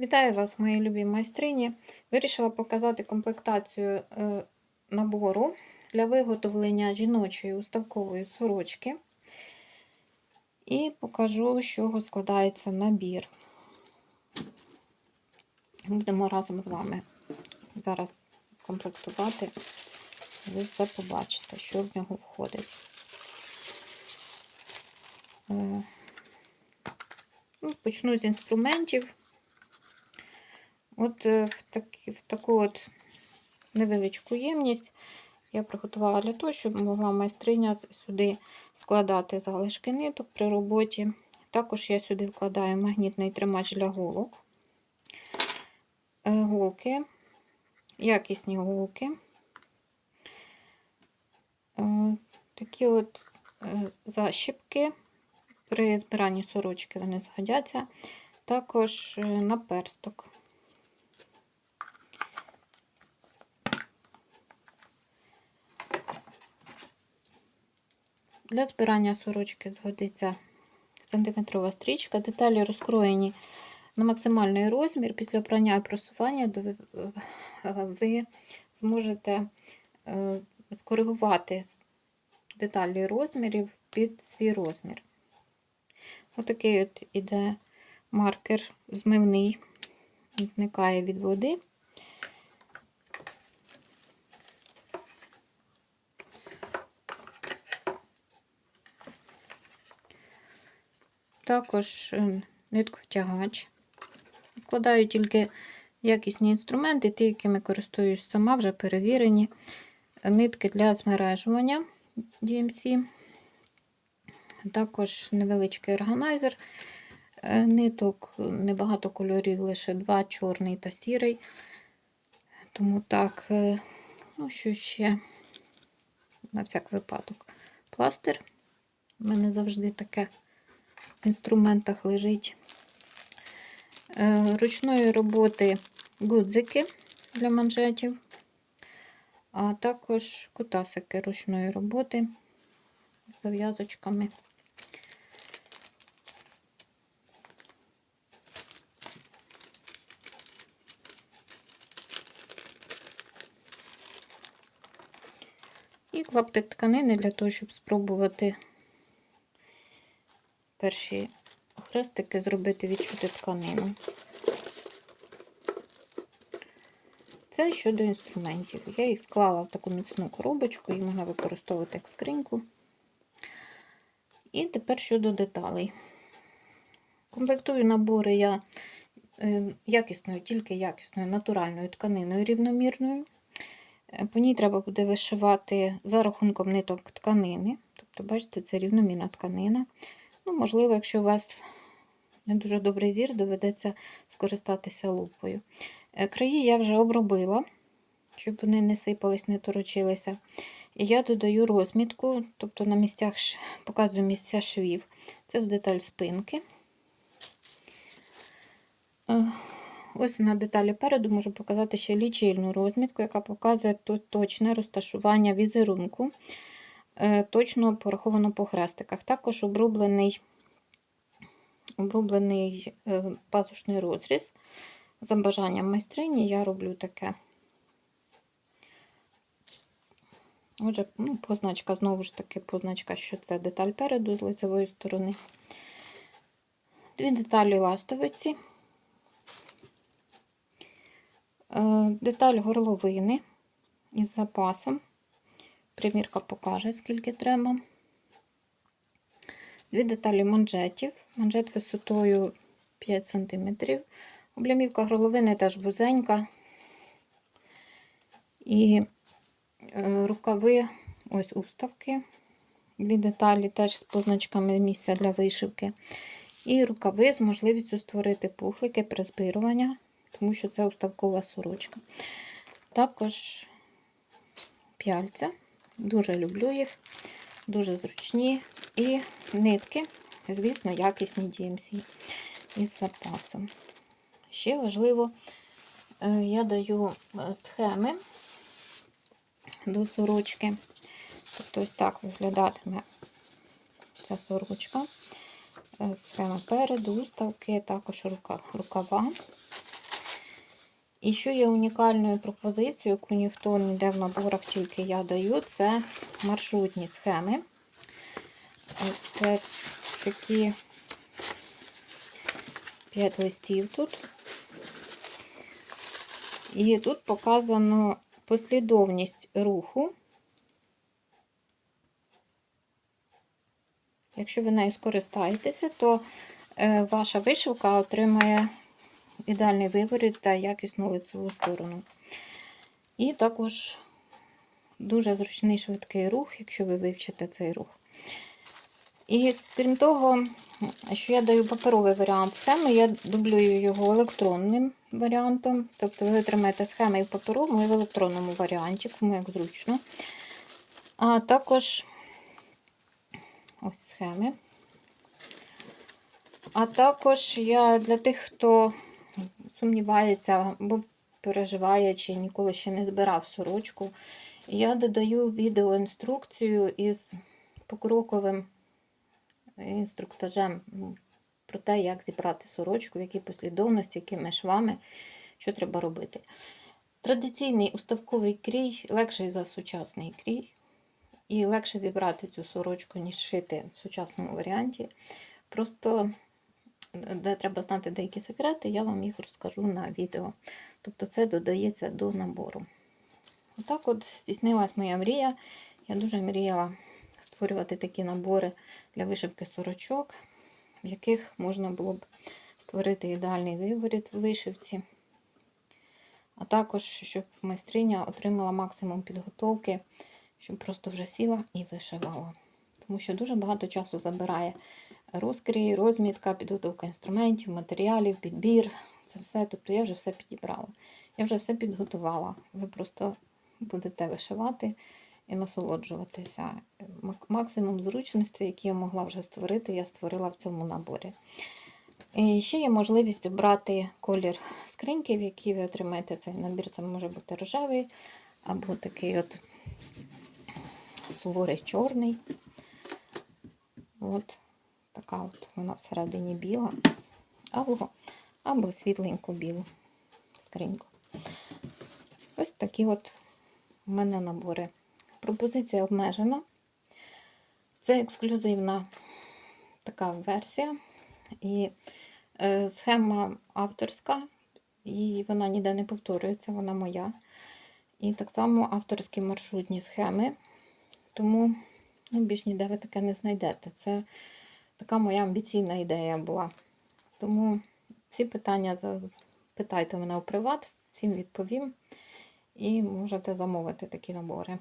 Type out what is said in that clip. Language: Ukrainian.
Вітаю вас, мої любі майстрині. Вирішила показати комплектацію е, набору для виготовлення жіночої уставкової сорочки. І покажу, з чого складається набір. Будемо разом з вами зараз комплектувати. Ви все побачите, що в нього входить. Е, ну, Почну з інструментів. От е, в, такі, в таку от невеличку ємність я приготувала для того, щоб могла майстриня сюди складати залишки ниток при роботі. Також я сюди вкладаю магнітний тримач для голок, е, голки, якісні голки. Е, такі от защіпки. При збиранні сорочки вони згодяться. Також наперсток. Для збирання сорочки згодиться сантиметрова стрічка. Деталі розкроєні на максимальний розмір. Після прання і просування ви зможете е, скоригувати деталі розмірів під свій розмір. Отакий от іде маркер змивний, зникає від води. Також е, нитковтягач. Вкладаю тільки якісні інструменти, ті, якими користуюсь сама, вже перевірені. Нитки для змережування DMC. Також невеличкий органайзер е, ниток, небагато кольорів, лише два чорний та сірий. Тому так, е, ну, що ще, на всяк випадок, пластир. У мене завжди таке інструментах лежить. Е, ручної роботи гудзики для манжетів, а також кутасики ручної роботи з зав'язочками. І клаптик тканини для того, щоб спробувати перші хрестики зробити, відчути тканину. Це щодо інструментів. Я їх склала в таку міцну коробочку, її можна використовувати як скриньку. І тепер щодо деталей. Комплектую набори я е, якісною, тільки якісною натуральною тканиною рівномірною. Е, по ній треба буде вишивати за рахунком ниток тканини. Тобто, бачите, це рівномірна тканина. Ну, Можливо, якщо у вас не дуже добрий зір, доведеться скористатися лупою. Е, краї я вже обробила, щоб вони не сипались, не торочилися. І я додаю розмітку, тобто на місцях показую місця швів. Це деталь спинки. Е, ось на деталі переду можу показати ще лічильну розмітку, яка показує точне розташування візерунку. Е, точно пораховано по хрестиках. Також оброблений оброблений е, пазушний розріз. За бажанням майстрині я роблю таке. Отже, ну, позначка, знову ж таки, позначка, що це деталь переду з лицевої сторони. Дві деталі ластовиці, е, деталь горловини із запасом. Примірка покаже, скільки треба. Дві деталі манжетів. Манжет висотою 5 см. Облямівка горловини теж вузенька. І е, рукави, ось уставки. Дві деталі теж з позначками місця для вишивки. І рукави з можливістю створити пухлики при збирування, тому що це уставкова сорочка. Також п'яльця. Дуже люблю їх, дуже зручні. І нитки, звісно, якісні DMC із запасом. Ще важливо, е, я даю е, схеми до сорочки. Тобто ось так виглядатиме ця сорочка. Е, схема переду, уставки, також рукава. І що є унікальною пропозицією, яку ніхто ніде в наборах, тільки я даю, це маршрутні схеми. Це такі 5 листів тут. І тут показано послідовність руху. Якщо ви нею скористаєтеся, то е, ваша вишивка отримає ідеальний виворіт та якісну лицеву сторону. І також дуже зручний швидкий рух, якщо ви вивчите цей рух. І крім того, що я даю паперовий варіант схеми, я дублюю його електронним варіантом. Тобто ви отримаєте схеми і в паперовому, і в електронному варіанті, кому як зручно. А також ось схеми. А також я для тих, хто сумнівається або переживає, чи ніколи ще не збирав сорочку, я додаю відеоінструкцію із покроковим інструктажем про те, як зібрати сорочку, в якій послідовності, якими швами, що треба робити. Традиційний уставковий крій легший за сучасний крій. І легше зібрати цю сорочку, ніж шити в сучасному варіанті. Просто де треба знати деякі секрети, я вам їх розкажу на відео. Тобто це додається до набору. Отак от здійснилась моя мрія. Я дуже мріяла створювати такі набори для вишивки сорочок, в яких можна було б створити ідеальний виворіт в вишивці. А також, щоб майстриня отримала максимум підготовки, щоб просто вже сіла і вишивала. Тому що дуже багато часу забирає розкрій, розмітка, підготовка інструментів, матеріалів, підбір. Це все. Тобто я вже все підібрала. Я вже все підготувала. Ви просто будете вишивати і насолоджуватися. Максимум зручності, які я могла вже створити, я створила в цьому наборі. І ще є можливість обрати колір скриньки, в якій ви отримаєте цей набір. Це може бути рожевий, або такий от суворий чорний. От така от вона всередині біла, або, або світленьку білу скриньку. Ось такі от у мене набори. Пропозиція обмежена. Це ексклюзивна така версія. І е, схема авторська, і вона ніде не повторюється, вона моя. І так само авторські маршрутні схеми. Тому ну, більш ніде ви таке не знайдете. Це така моя амбіційна ідея була. Тому всі питання питайте мене у приват, всім відповім. І можете замовити такі набори.